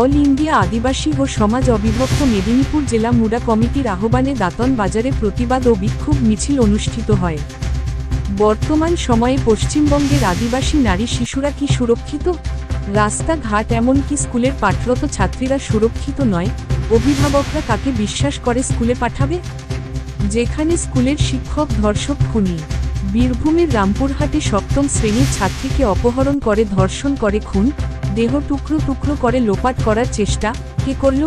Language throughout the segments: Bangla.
অল ইন্ডিয়া আদিবাসী ও সমাজ অবিভক্ত মেদিনীপুর জেলা মুডা কমিটির আহ্বানে দাতন বাজারে প্রতিবাদ ও বিক্ষোভ মিছিল অনুষ্ঠিত হয়। বর্তমান সময়ে পশ্চিমবঙ্গের আদিবাসী নারী শিশুরা কি সুরক্ষিত? রাস্তাঘাট এমনকি স্কুলের পাঠরত ছাত্রীরা সুরক্ষিত নয়, অভিভাবকরা কাকে বিশ্বাস করে স্কুলে পাঠাবে? যেখানে স্কুলের শিক্ষক, ধর্ষক, খুনি। বীরভূমের রামপুরহাটে সপ্তম শ্রেণির ছাত্রীকে অপহরণ করে, ধর্ষণ করে খুন। দেহ টুকরো টুকরো করে লোপাট করার চেষ্টা কে করল?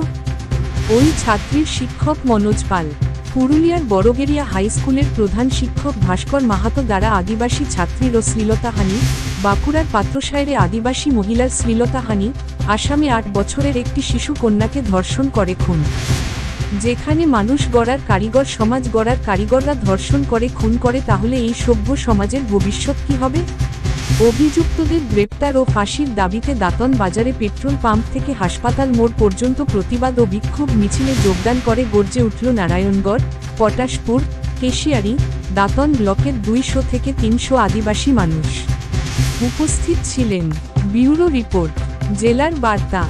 ওই ছাত্রীর শিক্ষক মনোজ পাল। পুরুলিয়ার বড়গেরিয়া হাই স্কুলের প্রধান শিক্ষক ভাস্কর মাহাতো দ্বারা আদিবাসী ছাত্রীর ও শ্লীলতাহানি বাঁকুড়ার পাত্রসায়রে আদিবাসী মহিলার শ্লীলতাহানি আসামে আট বছরের একটি শিশু কন্যাকে ধর্ষণ করে খুন। যেখানে মানুষ গড়ার কারিগর সমাজ গড়ার কারিগররা ধর্ষণ করে খুন করে তাহলে এই সভ্য সমাজের ভবিষ্যৎ কি হবে? অভিযুক্তদের গ্রেপ্তার ও ফাঁসির দাবিতে দাতন বাজারে পেট্রোল পাম্প থেকে হাসপাতাল মোড় পর্যন্ত প্রতিবাদ ও বিক্ষোভ মিছিলে যোগদান করে গর্জে উঠল নারায়ণগড়, পটাশপুর, কেশিয়ারি, দাতন ব্লকের দুইশো থেকে তিনশো আদিবাসী মানুষ। উপস্থিত ছিলেন, ব্যুরো রিপোর্ট, জেলার বার্তা।